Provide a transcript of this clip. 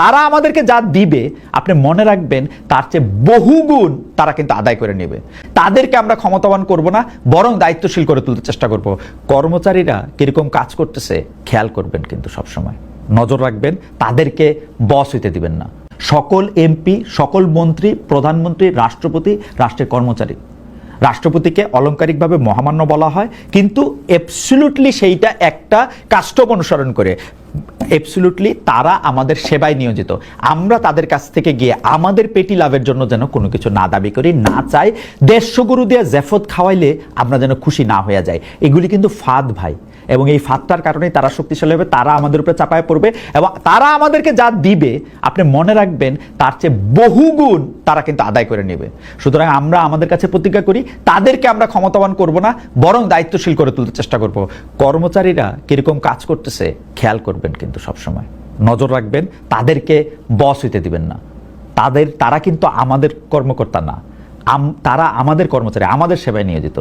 তারা আমাদেরকে যা দিবে, আপনি মনে রাখবেন, তার চেয়ে বহুগুণ তারা কিন্তু আদায় করে নেবে। তাদেরকে আমরা ক্ষমতাবান করব না, বরং দায়িত্বশীল করে তুলতে চেষ্টা করব। কর্মচারীরা কীরকম কাজ করতেছে, খেয়াল করবেন কিন্তু সবসময়। নজর রাখবেন, তাদেরকে বস হইতে দিবেন না। সকল এমপি সকল মন্ত্রী, প্রধানমন্ত্রী, রাষ্ট্রপতি, রাষ্ট্রের কর্মচারী। রাষ্ট্রপতিকে অলংকারিকভাবে মহামান্য বলা হয়, কিন্তু অ্যাবসলিউটলি সেইটা একটা কাস্টম অনুসরণ করে। অ্যাবসলিউটলি তারা আমাদের সেবায় নিয়োজিত। আমরা তাদের কাছ থেকে গিয়ে আমাদের পেটি লাভের জন্য যেন কোনো কিছু না দাবি করি, না চাই। দেড়শো গরু দিয়ে জ্যাফত খাওয়াইলে আমরা যেন খুশি না হয়ে যায় এগুলি কিন্তু ফাঁদ ভাই। এবং এই ফাঁদটার কারণেই তারা শক্তিশালী হবে, তারা আমাদের উপরে চাপায় পড়বে এবং তারা আমাদেরকে যা দিবে, আপনি মনে রাখবেন, তার চেয়ে বহুগুণ তারা কিন্তু আদায় করে নেবে। সুতরাং আমরা আমাদের কাছে প্রতিজ্ঞা করি, তাদেরকে আমরা ক্ষমতাবান করব না, বরং দায়িত্বশীল করে তুলতে চেষ্টা করব। কর্মচারীরা কীরকম কাজ করতেছে, খেয়াল করবেন কিন্তু সবসময়। নজর রাখবেন, তাদেরকে বস হইতে দিবেন না। তাদের, তারা কিন্তু আমাদের কর্মকর্তা না। তারা আমাদের কর্মচারী, আমাদের সেবায় নিয়োজিত।